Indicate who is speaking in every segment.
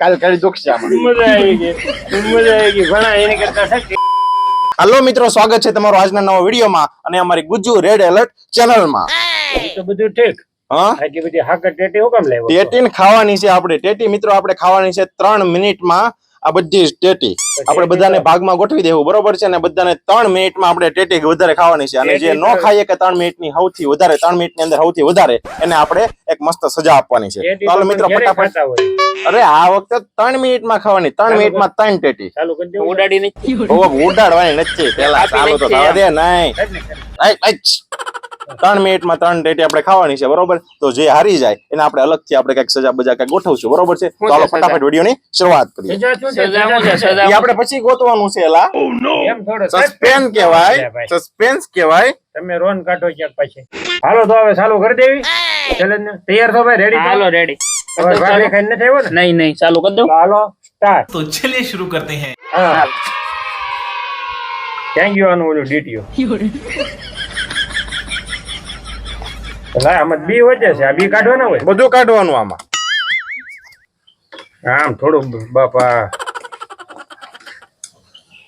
Speaker 1: કાલ કરી દુખશે
Speaker 2: મજા આવી ગઈ. મજા આવી ગઈ. ઘણા એને કરતા શક્તિ
Speaker 1: હાલો મિત્રો સ્વાગત છે તમારો આજના નવા વિડીયોમાં અને અમારી ગુજ્જુ રેડ એલર્ટ ચેનલમાં
Speaker 2: તો બધું ઠીક.
Speaker 1: હા?
Speaker 2: બધી હાકર ટેટી હું કામ લેવો
Speaker 1: ટેટી ખાવાની છે આપણે. ટેટી મિત્રો આપણે ખાવાની છે ત્રણ મિનિટમાં આ બધી ટેટી. આપણે બધાને ભાગમાં ગોઠવી દેવું બરોબર છે? અને બધાને ત્રણ મિનિટમાં આપણે ટેટી વધારે ખાવાની છે. અને જે ન ખાઈએ કે ત્રણ મિનિટની સૌથી વધારે ત્રણ મિનિટની અંદર સૌથી વધારે એને આપણે એક મસ્ત સજા આપવાની છે. તો મિત્રો ફટાફટ. અરે આ વખતે ત્રણ મિનિટમાં ખાવાની ત્રણ
Speaker 2: ચાલો,
Speaker 1: મિનિટમાં ત્રણ ટેટી.
Speaker 2: ચાલુ
Speaker 3: ઉડાડી નથી
Speaker 1: ઉડાડવાની નથી પેલા ચાલો તો થવા દે નહીં. ત્રણ મિનિટમાં ત્રણ ટેટી આપણે ખાવાની છે બરોબર? તો જે હારી જાય એને આપણે અલગથી આપણે કંઈક સજા બજા કઈ ગોઠવશું બરોબર છે? તો
Speaker 3: ચાલો
Speaker 1: ફટાફટ વિડીયોની શરૂઆત કરીએ. આપણે પછી ગોતવાનું છે એલા.
Speaker 2: Oh,
Speaker 1: સસ્પેન્સ કહેવાય સસ્પેન્સ કહેવાય.
Speaker 2: તમે રોન કાઢો ક્યાંક પછી. હાલો તો હવે ચાલુ કરી દેવી. ચેલેન્જ તૈયાર થો ભાઈ? રેડી
Speaker 3: હાલો રેડી નહીં નહીં ચાલુ કરી
Speaker 2: દો હાલો સ્ટાર્ટ
Speaker 4: તો ચલિએ શરૂ કરતે
Speaker 2: હૈ. ક્યાં ગયો આનું ઓલું ડીટીઓ આમાં બી વચ્ચે છે આ બી કાઢવાના હોય?
Speaker 1: બધું કાઢવાનું આમાં.
Speaker 2: આમ થોડું બાપા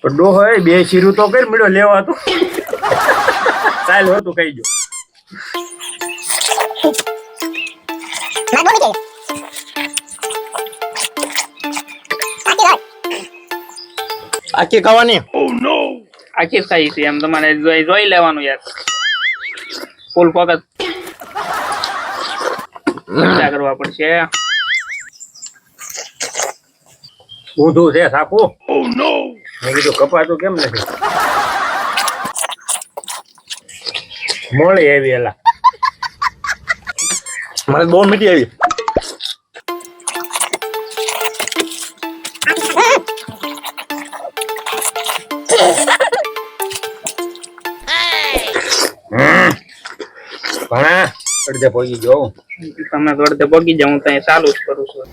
Speaker 2: પણ ડોહો એ બે શીરું તો કઈ મળ્યો લેવા તો ચાલ હોતું કહી જો
Speaker 1: આખી ખાવાની?
Speaker 3: આખી ખાઈ છે એમ તમારે જોઈ જોઈ લેવાનું યાર. ફૂલ ફોકસ ચર્ચા કરવા પડશે.
Speaker 2: ઊંધું છે સાકું? મેં કીધું કપાતું કેમ નથી? મોળી આવી એલા.
Speaker 1: મને બહુ મીઠી આવી.
Speaker 2: ભણા અડધે પહોંચી ગયો હું.
Speaker 3: તમે તો અડધે ભોગી જાઉં હું તો ચાલુ જ કરું છું.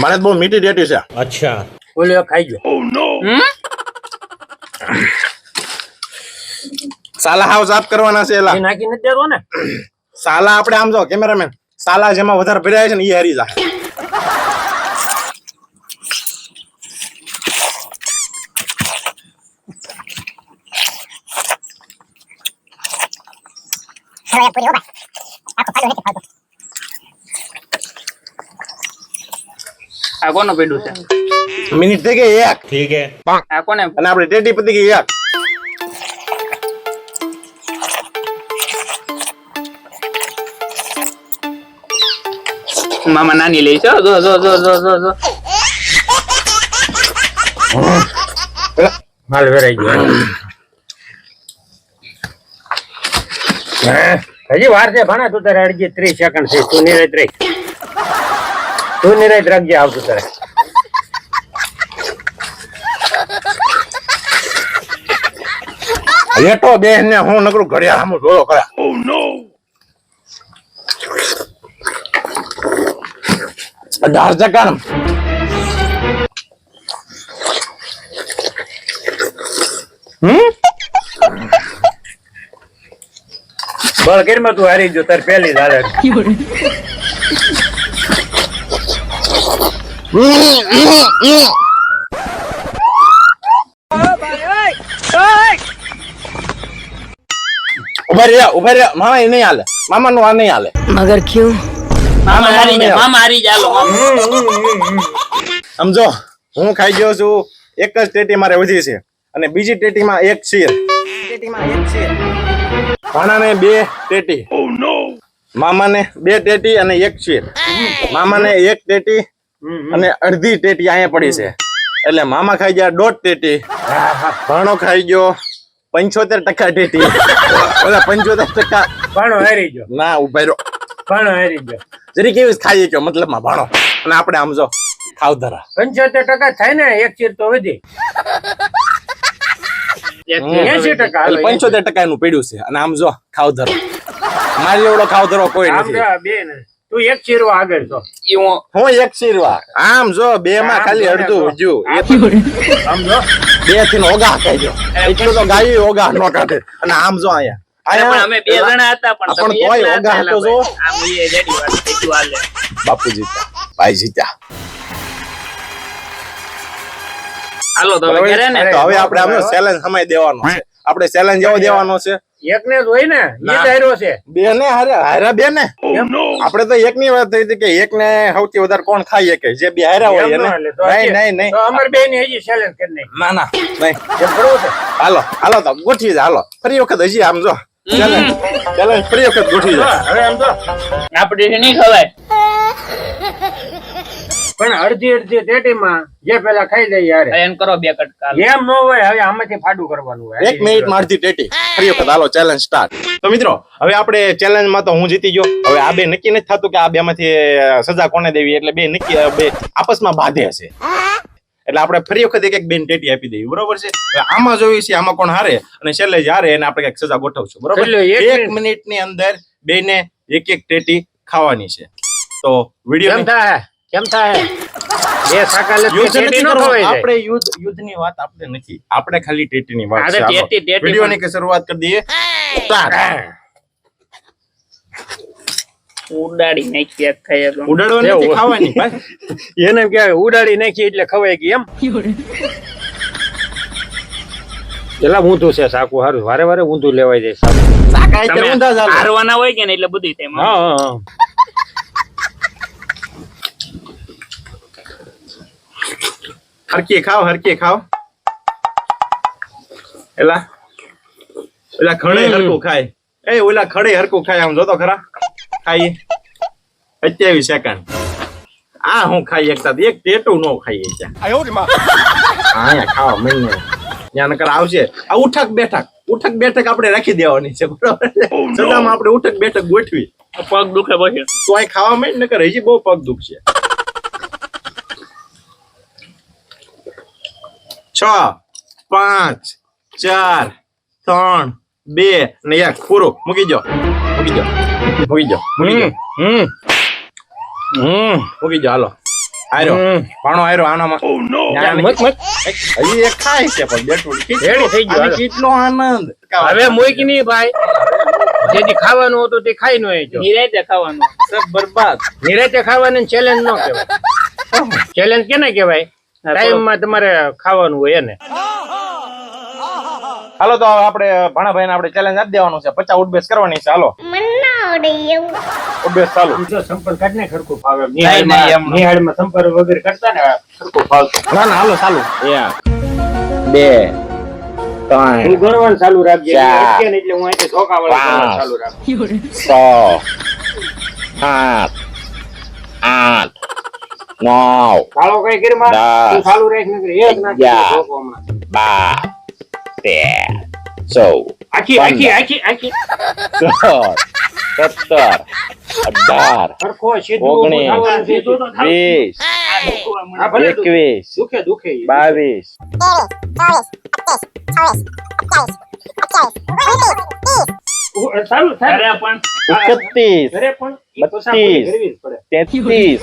Speaker 1: મને બહુ મીઠી ટેટી છે.
Speaker 2: બોલ્યો ખાઈ ગયો.
Speaker 3: હમ?
Speaker 1: સાલા હાવ સાફ કરવાના છે એલા.
Speaker 2: નાખી નથી દેતો ને.
Speaker 1: સાલા આપણે આમ જો કેમેરામેન સાલા જેમાં વધારે ભર્યા છે ને એ હારી જાય.
Speaker 3: આ કોનું પેડું છે?
Speaker 1: મિનિટ થઈ ગઈ એક.
Speaker 3: આ કોને?
Speaker 1: અને આપણે ટેટી પતી ગઈ એક.
Speaker 3: મામા નાની લઈ છે જો જો જો જો જો જો.
Speaker 2: માલ વેરાઈ ગયો હે, હજી વાર છે ભણા તું તારે અડજી ત્રીસ સેકન્ડ છે. તું નિરાય રહી. તું નિરાય રાખજે આવતું તારે.
Speaker 1: તો બેન ને હું નકરું ઘડિયાળ આમ જોડો કરે. અઢાર સેકન્ડ હમ?
Speaker 2: બળગીરમાં તું હારી જો તાર પહેલી ધારે
Speaker 1: ઊભા રહ્યા ઊભા રહ્યા. મામા એ નહીં હાલે. મામા નું આ નહીં હાલે.
Speaker 5: મગર ક્યું?
Speaker 3: મામા હારી જાય મામા હારી જાય
Speaker 1: સમજો હું ખાઈ ગયો છું. એક જ ટેટી મારે વધી છે. અને બીજી ટેટીમાં એક શેર ટેટીમાં એક શેર ભાણાને બે ટેટી. મામાને બે ટેટી અને એક શીર. મામાને એક ટેટી અને અડધી ટેટી અહીંયા પડી છે. એટલે મામા ખાઈ ગયા દોઢ ટેટી. ભાણો ખાઈ ગયો પંચોતેર ટકા ટેટી. બધા પંચોતેર ટકા.
Speaker 2: ભાણો હારી ગયો.
Speaker 1: ના ઊભા રહ્યો
Speaker 2: ભાણો હારી ગયો.
Speaker 1: જરી કેવી ખાઈએ ગયો મતલબમાં ભાણો. અને આપણે આમ જો ખાવ ધરા.
Speaker 2: પંચોતેર ટકા થાય ને એક ચીર તો વધી
Speaker 3: એક
Speaker 1: હમ.
Speaker 3: છે.
Speaker 2: એસી ટકા
Speaker 1: એટલે પંચોતેર ટકા. એનું પડ્યું છે. અને આમ જો ખાવ ધરો. મારી એવડો ખાવ ધરો કોઈ નથી.
Speaker 2: તું એક ચીરવા આગળ છો
Speaker 3: હું
Speaker 1: હું એક શીરવા. આમ જો બે માં ખાલી અડધું
Speaker 2: જો. આમ જો.
Speaker 1: બેથી ઓગા ગયો એટલું તો ગાયું ઓગા નો કાઢે. અને આમ જો અહીંયા. બાપુ જીતા ભાઈ. જણા
Speaker 3: હાલો તો હવે? ઘરે ને?
Speaker 1: તો હવે આપણે આમનો ચેલેન્જ સમય દેવાનો છે. આપણે ચેલેન્જ એવો દેવાનો છે.
Speaker 2: એકને જ હોય ને એ
Speaker 1: ના.
Speaker 2: છે.
Speaker 1: બે ને હારે હારા બે ને આપણે તો એક ની વાત થઈ હતી કે એક ને સૌથી વધારે કોણ ખાઈ શકે? જે બે હાર્યા હોય એને.
Speaker 2: ન
Speaker 1: નહીં નહીં નહીં.
Speaker 2: તો અમારે બે ની હજી ચેલેન્જ કરી નહીં
Speaker 1: ના ના નહીં.
Speaker 2: એમ કરવું છે.
Speaker 1: હાલો હાલો તો ગોઠવી જા હાલો. ફરી વખત હજી આમ જો. ચેલેન્જ ચેલેન્જ ફરી વખત ગોઠવી
Speaker 2: જો, હવે આમ તો
Speaker 3: આપણે નહીં ખવાય.
Speaker 2: પણ અડધી અડધી ટેટીમાં જે પેલા ખાઈ જાય યાર
Speaker 3: એમ કરો બે કટકા
Speaker 2: એમ ન હોય હવે આમાંથી ફાડું કરવાનું હોય.
Speaker 1: એક મિનિટમાં ટેટી. ફરી વખત હાલો ચેલેન્જ સ્ટાર્ટ તો મિત્રો હવે આપણે ચેલેન્જમાં તો હું જીતી ગયો. હવે આ બે નક્કી નથી થતું કે આ બે માંથી સજા કોને દેવી એટલે બે નક્કી બે આપસમાં બાંધે છે. એટલે આપણે ફરી વખત એક એક બેન ટેટી આપી દેવી બરોબર છે? આમાં જોઈએ છે આમાં કોણ હારે અને છેલ્લે જ હારે એને આપણે કંઈક સજા ગોઠવશું બરોબર?
Speaker 2: એક
Speaker 1: એક
Speaker 2: મિનિટ.
Speaker 1: ની અંદર બેને એક એક ટેટી ખાવાની છે. તો વીડિયો
Speaker 2: કેમ થાય? બે શાકા
Speaker 1: યુદ્ધ. આપણે યુદ્ધ યુદ્ધની વાત આપણે નથી. આપણે ખાલી ટેટીની વાત છે.
Speaker 3: ટેટી, ટેટી
Speaker 1: વિડીયોની કે શરૂઆત કરી દઈએ.
Speaker 3: ઉડાડી નાખી એક ખાઈએ તો
Speaker 1: ઉડાડવા નથી ખાવાની ભાઈ.
Speaker 2: એને એમ કહેવાય ઉડાડી નાખી એટલે ખવાય ગઈ એમ. પેલા ઊંધું છે સાકુ હારું. વારે વારે ઊંધું લેવાય જાય સાકુ.
Speaker 1: એટલે
Speaker 3: તમે
Speaker 1: ઊંધા
Speaker 3: હારવાના હોય કે ને એટલે બધું
Speaker 2: હા, હા.
Speaker 1: હરકી ખાવ હરકી ખાવ એલા ઓલા ખડે. હરકું ખાય. એ ઓલા ખડે હરકું ખાય આમ જોતો ખરા. ખાઈએ. અત્યાવીસ સેકન્ડ આ હું ખાઈ એકતા એક ટેટું નો ખાઈએ ત્યાં. હા ખાવ મહિને. ત્યાં નકર આવશે. આ ઉઠક બેઠક. ઉઠક બેઠક આપણે રાખી દેવાની છે બરાબર? છે? સદામાં આપણે ઉઠક બેઠક ગોઠવી.
Speaker 3: પગ દુખે પછી.
Speaker 1: તો ખાવા માંડ નકર હજી બહુ પગ દુખશે. છ પાંચ ચાર ત્રણ બે ને એક. પૂરો. મૂકી જો મૂકી જો મૂકી જો મૂકી
Speaker 2: હમ. હમ.
Speaker 1: મૂકી જો હાલો. આયરો. પાણો આયરો આનામાં.
Speaker 2: યાર, મત મત.
Speaker 1: હજી એક ખાય છે પણ બેઠું
Speaker 2: હેડી થઈ ગયો.
Speaker 1: કેટલો આનંદ.
Speaker 2: હવે મૂકી નહીં ભાઈ. જેથી ખાવાનું હતું તે ખાઈ નો જો
Speaker 3: નિરાયતે ખાવાનું.
Speaker 1: સબ બરબાદ.
Speaker 2: નિરાતે ખાવાની ચેલેન્જ ન કહેવાય. ચેલેન્જ કેને કહેવાય?
Speaker 3: હા,
Speaker 2: ટાઈમમાં તમારે ખાવાનું હોય એને.
Speaker 1: હાલો તો આપણે ભાણાભાઈ ને આપણે ચેલેન્જ આપી દેવાનું છે. પચાસ ઉઠબેસ કરવાની છે. હાલો. ચાલુ.
Speaker 2: સંપર્ક કાઢ ને ખરખું ફાવે નિહાળમાં સંપર્ક વગેરે કરતા ને ખરખું ફાવતું
Speaker 1: ના ના હાલો ચાલુ. બે ત્રણ
Speaker 2: ગણવાનું ચાલુ રાખજે. એટલે હું અહીંથી ધોકા વાળા ચાલુ રાખું.
Speaker 1: છ સાત આઠ નવ
Speaker 2: કાળો કઈ કરીમાં
Speaker 1: દસ.
Speaker 2: તું ચાલુ રાખ નકર એક નાખી. ધોકો હમણાં.
Speaker 1: બાર તેર ચૌદ
Speaker 2: આખી આખી આખી આખી.
Speaker 1: સત્તર. અઢાર. ઓગણીસ. વીસ. એકવીસ. બાવીસ. એકત્રીસ. બત્રીસ.
Speaker 2: કરવી જ પડે.
Speaker 1: તેત્રીસ.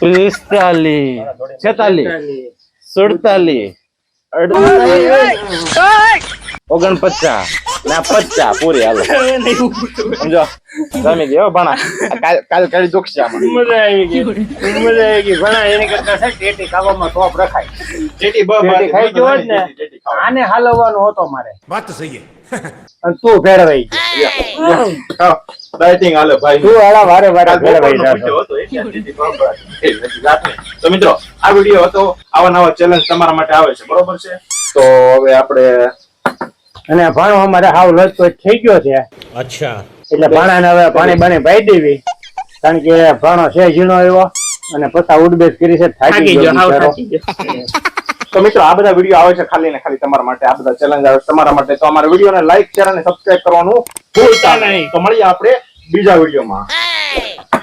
Speaker 1: પિસ્તાલીસ છેતાલીસ સુડતાલીસ અડતાલીસ ઓગણપચાસ. ના પચાસ પૂરી હાલો. સમજો? જમી ગયો ભણા. કાલ કાલ કાલ દુખશે
Speaker 2: મજા આવી ગઈ. મજા આવી ગઈ. ભણા એની કરતા છે ટેટી ખાવામાં ટોપ રખાય. ટેટી ખાઈ ગયો ને. આને હાલવવાનો હતો મારે. અને તું ભેળવાઈ ગયો.
Speaker 1: ડાયટિંગ હાલે ભાઈ.
Speaker 2: તું હાલા વારે વારે ભેળવાઈ.
Speaker 1: તો મિત્રો આ વીડિયો હતો. આવા નવા ચેલેન્જ તમારા માટે આવે છે. બરોબર છે? તો હવે આપણે
Speaker 2: અને ભાણો અમારે હાવ લચકો થઈ ગયો છે.
Speaker 5: અચ્છા.
Speaker 2: એટલે ભાણાને હવે પાણી બાણી ભાઈ દેવી. કારણ કે ભાણો છે ઝીણો એવો અને પછા ઉડબેસ કરી છે થાકી ગયો
Speaker 1: તો મિત્રો આ બધા વીડિયો આવે છે ખાલી ને ખાલી તમારા માટે આ બધા ચેલેન્જ આવે તમારા માટે. તો અમારા વિડીયોને લાઈક શેર અને સબસ્ક્રાઇબ કરવાનું ભૂલતા નહીં. તો મળીએ આપણે બીજા વિડીયોમાં